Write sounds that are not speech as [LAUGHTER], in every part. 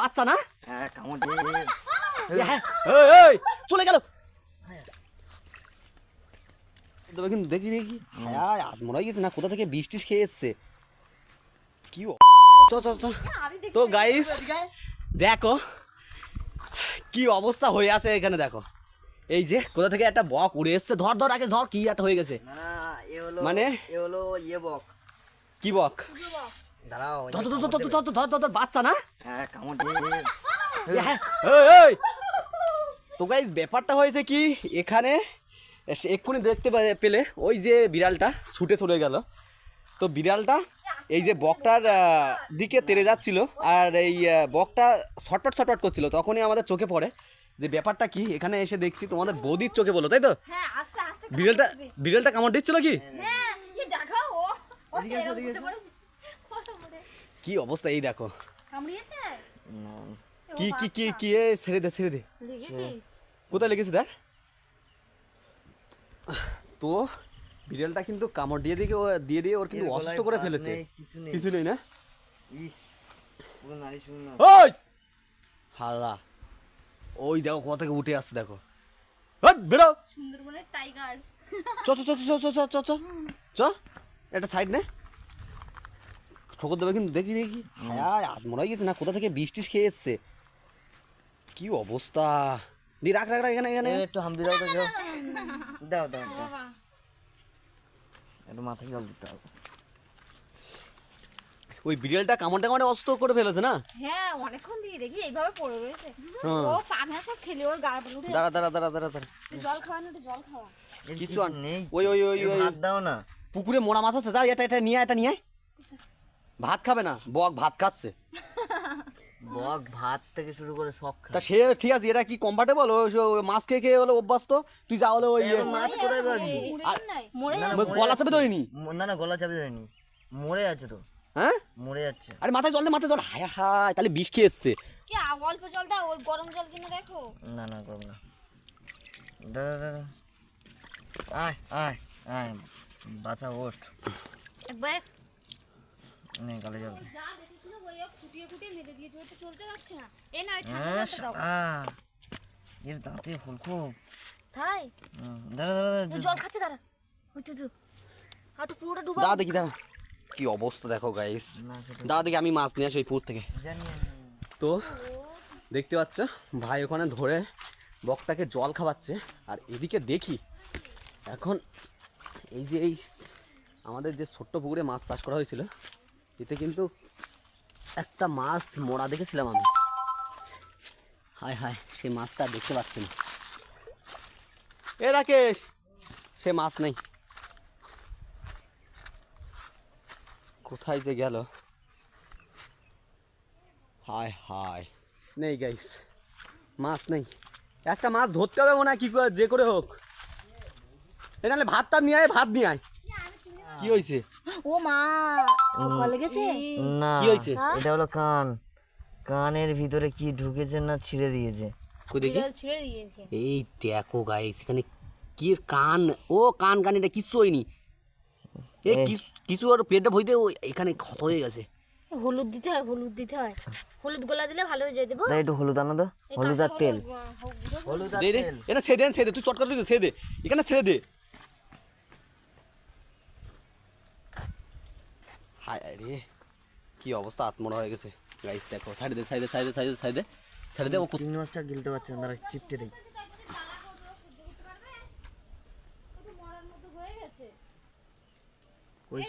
বাচ্চা না? হ্যাঁ হ্যাঁ, চলে গেল। তবে কিন্তু দেখি দেখি। হ্যাঁ মনে হয় গেছে না কোথা থেকে বিষ টিস খেয়ে এসছে। কি চ চ চ। তো গাইস দেখো কি অবস্থা হয়ে আছে এখানে দেখো। এই যে কোথা থেকে একটা বক উড়ে এসছে। ধর ধর আগে ধর কি একটা হয়ে গেছে। না না এ হলো মানে? এ হলো ইয়ে বক। কি বক। দাঁড়াও ধর ধর ধর ধর ধর ধর ধর ধর বাচ্চা না? হ্যাঁ কামড় দিয়ে হ্যাঁ, এই। তো গাইজ ব্যাপারটা হয়েছে কি এখানে এক্ষুনি দেখতে পেলে ওই যে বিড়ালটা ছুটে চলে গেল। তো বিড়ালটা এই যে বকটার দিকে তেড়ে যাচ্ছিল আর এই বকটা ছটপট ছটপট করছিল। তখনই আমাদের চোখে পড়ে যে ব্যাপারটা কি এখানে এসে দেখছি তোমাদের বৌদির চোখে বলো তাই তো? হ্যাঁ আস্তে আস্তে বিড়ালটা বিড়ালটা কামড় দিচ্ছিল কি? কি অবস্থা? এই দেখো। কামড়িয়েছে কি কি কি কি এ ছেড়ে দে ছেড়ে দে। কোথায় লেগেছে দেখ? তো বিড়ালটা কিন্তু কামড় দিয়ে দিয়ে দিয়ে দিয়ে ওর কিন্তু অসুস্থ করে ফেলেছে। কিছু নেই। না? ওই হাল্লা। ওই দেখো কোথা থেকে উঠে আসছে দেখো। হট বেরো! সুন্দরবনের টাইগার। চ চ চ চ চ চ চ চ। চ একটা সাইড নে। ঠোকর দেবে কিন্তু দেখি দেখি। হ্যাঁ হাত মনে হয় গেছে না? কোথা থেকে বিষ টিস খেয়ে এসছে? কি অবস্থা? দি রাখ রাখ রাখ এখানে এখানে। এ, একটু হামদি দাও তো দাও দাও দাও। একটু মাথায় জল দিতে হবে। ওই বিড়ালটা কামড়টা কামড়ে অসুস্থ করে ফেলেছে না? হ্যাঁ অনেকক্ষণ দিয়ে দেখি এইভাবে পড়ে রয়েছে। হ্যাঁ। ও পানা সব খেলে ওর গাড় উঠে দাঁড়া দাঁড়া দাঁড়া দাঁড়া দাঁড়া। জল খাওয়ানো একটু জল খাওয়া। কিছু আর- নেই। ওই ওই ওই ওই। ভাত দাও না। পুকুরে মোড়া মাছ আছে যা এটা এটা নিয়ে এটা নিয়ে। ভাত খাবে না বক ভাত খাচ্ছে। [LAUGHS] বক ভাত থেকে শুরু করে সব তা সে ঠিক আছে এটা কি কম্ফর্টেবল ও মাছ খেয়ে খেয়ে হলো অভ্যস্ত? তুই যা হলো ওই ইয়ে, মাছ কোথায় পাবি? গলা চাপে। ধরিনি? না না গলা চাপে ধরেনি। মরে আছে তো। হ্যাঁ? মরে যাচ্ছে। আরে মাথায় জল দে মাথায় জল। হায় হায় তাহলে বিষ খেয়ে এসছে। কি অল্প জল দাও ওই গরম জল কিনে দেখো। না না করব না। দাদা দাদা আয় আয় আয়। বাসা ওঠ একবার গালে এর দাঁতে তাই? দাদা দাদা জল। খাচ্ছে দাঁড়া। ওই তো পুরোটা ডুবা দাঁড়া দেখি দাঁড়া। কি অবস্থা দেখো গাইস দাঁড়া দেখি আমি মাছ নিয়ে আসি ওই পুকুর থেকে। তো দেখতে পাচ্ছ? ভাই ওখানে ধরে বকটাকে জল খাওয়াচ্ছে। আর এদিকে দেখি এখন এই যে এই আমাদের যে ছোট্ট পুকুরে মাছ চাষ করা হয়েছিল এতে কিন্তু একটা মাছ মোড়া দেখেছিলাম আমি। হায় হায়, সেই মাছটা দেখতে পাচ্ছি না। এ রাকেশ, সে মাছ নেই। কোথায় যে গেল? হায় হায়, নেই গাইস মাছ নেই। একটা মাছ ধরতে হবে মনে হয়, কি করে, যে করে হোক। এ নাহলে ভাতটা নিয়ে আয়, ভাত নিয়ে আয়। কি হয়েছে ও মা কল লেগেছে না। কি হয়েছে? এটা হলো কান। কানের ভিতরে কি ঢুকেছে না ছিঁড়ে দিয়েছে? কই দেখি। ছেড়ে দিয়েছে। এই দেখো গাইস এখানে কি কান? ও কান কান এটা কিচ্ছু হয়নি। এ কিছু- কিছু আর পেটে ভইতে এখানে ক্ষত হয়ে গেছে। হলুদ দিতে হয় হলুদ দিতে হয়। হলুদ গোলা দিলে ভালো হয়ে যায় দেবো একটু হলুদ আনো তো। হলুদ আর তেল। হলুদ আর তেল এটা ছেড়ে দেন ছেড়ে দে তুই চটকা তুই ছেড়ে দে এখানে ছেড়ে হায় রে। কি অবস্থা? আত্মরা হয়ে গেছে। গাইস দেখো সাইডে দে সাইডে সাইডে সাইডে সাইডে সাইডে দে ও মাছটা গিলতে পারছে না দাঁড়া চিপটে দেই কই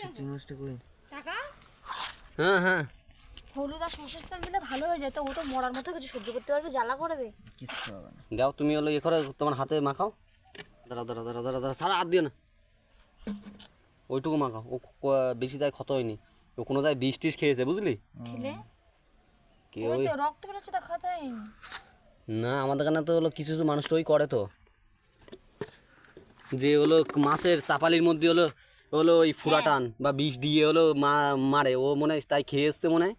টাকা? হ্যাঁ হ্যাঁ। হলুদ আর ভালো হয়ে যায় তো ও তো মরার মতো কিছু সহ্য করতে পারবে জ্বালা করবে। কিচ্ছু হবে না। দাও তুমি হলো ইয়ে করে তোমার হাতে মাখাও। দাঁড়াও দাঁড়াও দাঁড়াও দাঁড়াও দাঁড়াও সারা হাত দিও না। ওইটুকু মাখা ও বেশি তাই ক্ষত হয়নি। ও কোনো যায় বিষ টিস খেয়েছে বুঝলি? না আমাদের এখানে তো হলো কিছু কিছু মানুষ তো ওই করে তো। যে হলো মাছের চাপালির মধ্যে হলো হলো ওই ফুরাটান বা বিষ দিয়ে হলো মা মারে। ও মনে হয় তাই খেয়ে এসছে মনে হয়।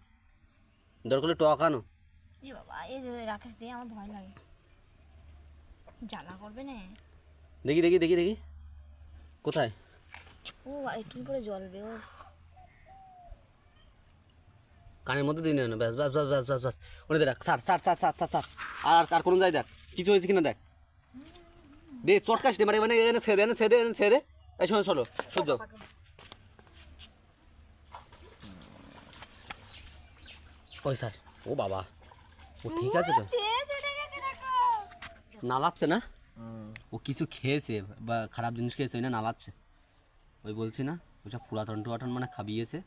দরকার হলে টকানো এ বাবা এই যে রাকেশ দিয়ে আমার ভয় লাগে। জ্বালা করবে না। দেখি দেখি দেখি দেখি। কোথায়? ও আর একটু করে জ্বলবে ও কানের মধ্যে দিয়ে নেন ব্যাস ব্যাস ব্যাস ব্যাস ব্যাস ব্যাস। ওনে দেখ সার সার সার সার সার সার। আর আর আর কোনো যাই দেখ কিছু হয়েছে কিনা দেখ। দে চটকাস দে মানে মানে এনে ছেড়ে এনে ছেড়ে এনে ছেড়ে এই চলো সহ্য ওই স্যার ও বাবা ও ঠিক আছে তো। নালাচ্ছে না? ও কিছু খেয়েছে বা খারাপ জিনিস খেয়েছে না নালাচ্ছে। ওই বলছি না ওইসব পুরাতন টুরাতন মানে খাবিয়েছে।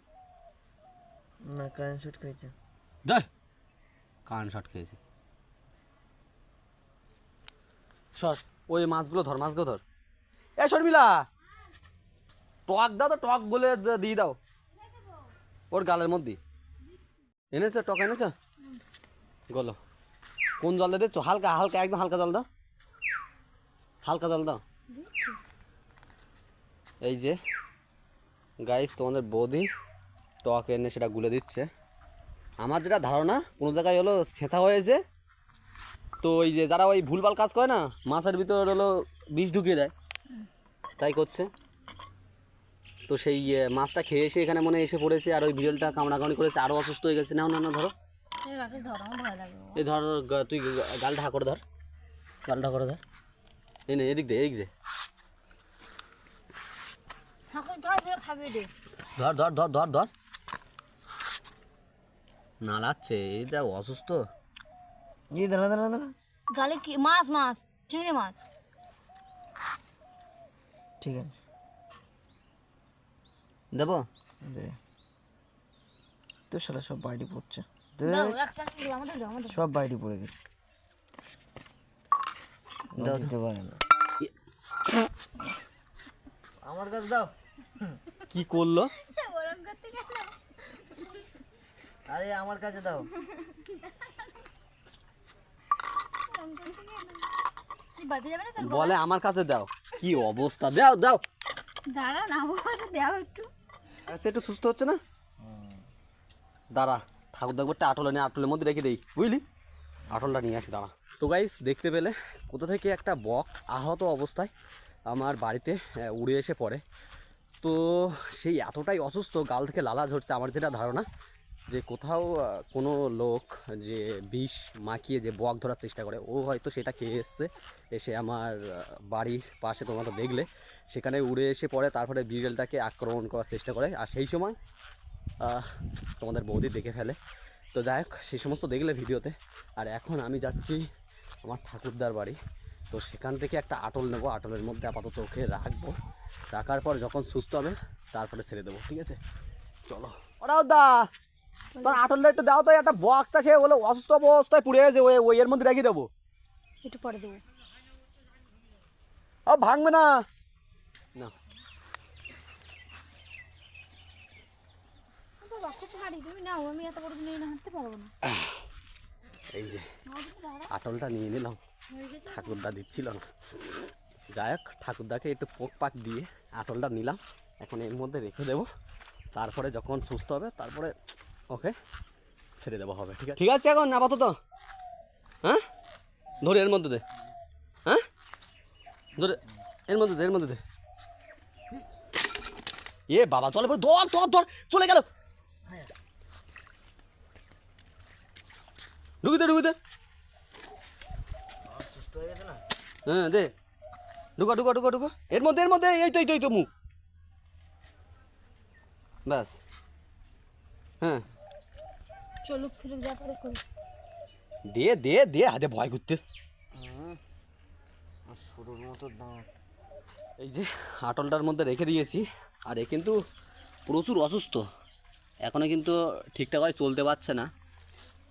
না কারেন্ট শট খাইছে দেখ কান শট খেয়েছে। সর ওই মাছগুলো ধর মাছগুলো ধর। এ শর্মিলা! টক দাও তো টক বলে দিয়ে দাও। ওর গালের মধ্যে। এনেছো টক এনেছো? গলো। কোন জল দিচ্ছ? হালকা হালকা একদম হালকা জল দাও। হালকা জল দাও। এই যে গাইস তোমাদের বৌদি টক এনে সেটা গুলে দিচ্ছে। আমার যেটা ধারণা কোনো জায়গায় হলো ছেঁচা হয়েছে। তো ওই যে যারা ওই ভুলভাল কাজ করে না মাছের ভিতর হলো বিষ ঢুকিয়ে দেয়। তাই করছে। তো সেই মাছটা খেয়ে এসে এখানে মনে এসে পড়েছে আর ওই বিড়ালটা কামড়াকামড়ি করেছে আরও অসুস্থ হয়ে গেছে। না না ধরো। এই ধর তুই গাল ঢা করে ধর। গাল ঢা করে ধর। এই নে এদিক দে এদিক দে ঠাকুর ধর ধরে খাবে রে। ধর ধর ধর ধর ধর। নালাচ্ছে এই যা অসুস্থ। ই দাঁড়া দাঁড়া দাঁড়া। গালে কি মাছ মাছ চিংড়ি মাছ। ঠিক আছে। দেবো? দে। তো শালা সব বাইরে পড়ছে। দে। দাও একটা দিও, আমাদের দাও আমাদের সব বাইরে পড়ে গেছে। দাও, দিতে পারে না। আমার কাছে দাও। কি করল? গরম করতে গেল আরে আমার কাছে দাও। বলে আমার কাছে দাও। কি অবস্থা? দাও দাও। দাঁড়া না দাও একটু। আচ্ছা একটু সুস্থ হচ্ছে না? দাঁড়া ঠাকুর দেখব একটা আটলে নিয়ে আটলের মধ্যে রেখে দেই বুঝলি? আটলটা নিয়ে আসি দাঁড়া। তো গাইস দেখতে পেলে কোথা থেকে একটা বক আহত অবস্থায় আমার বাড়িতে উড়ে এসে পড়ে। তো সেই এতটাই অসুস্থ, গাল থেকে লালা ঝরছে আমার যেটা ধারণা যে কোথাও কোনো লোক যে বিষ মাখিয়ে যে বক ধরার চেষ্টা করে, ও হয়তো সেটা খেয়ে এসছে, এসে আমার বাড়ির পাশে তোমরা তো দেখলে, সেখানে উড়ে এসে পড়ে তারপরে বিড়ালটাকে আক্রমণ করার চেষ্টা করে। আর সেই সময় তোমাদের বৌদি দেখে ফেলে। তো যাই হোক সেই সমস্ত দেখলে ভিডিওতে। আর এখন আমি যাচ্ছি আমার ঠাকুরদার বাড়ি। তো সেখান থেকে একটা আটল নেব, আটলের মধ্যে আপাতত ওকে রাখব। রাখার পর যখন সুস্থ হবে তারপরে ছেড়ে দেবো ঠিক আছে? চলো। ওরাও দা তোর আটলটা একটু দাও তো একটা বকটা সে বলে অসুস্থ অবস্থায় পুড়ে গেছে ওই ওই এর মধ্যে রেখে দেবো। একটু পরে দেবো। ও ভাঙবে না। না। এই যে আটলটা নিয়ে নিলাম। ঠাকুরদা দিচ্ছিল না। যাই হোক ঠাকুরদাকে একটু পোক পাক দিয়ে আটলটা নিলাম। এখন এর মধ্যে রেখে দেবো। তারপরে যখন সুস্থ হবে তারপরে ওকে ছেড়ে দেবো হবে ঠিক আছে? ঠিক আছে এখন আপাতত। হ্যাঁ? ধরে এর মধ্যে দে। হ্যাঁ? ধরে এর মধ্যে দে এর মধ্যে দে। এ বাবা চলে পড়ে ধর ধর ধর চলে গেল। ঢুকিতে ঢুকিতে হ্যাঁ দে। ঢুকা ঢুকা ঢুকা ঢুকা। এর মধ্যে এর মধ্যে এই তো এই তো এই তো মুখ। ব্যাস। হ্যাঁ। চলো ফিরে যা করে করি। দে দে দে হাতে ভয় করতে। আর শুরুর মতো দাঁত। এই যে আটলটার মধ্যে রেখে দিয়েছি আর এ কিন্তু প্রচুর অসুস্থ। এখনও কিন্তু ঠিকঠাকভাবে চলতে পারছে না।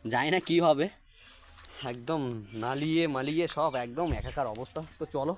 জানি না কী হবে। একদম নালিয়ে মালিয়ে সব একদম একাকার অবস্থা। তো চলো।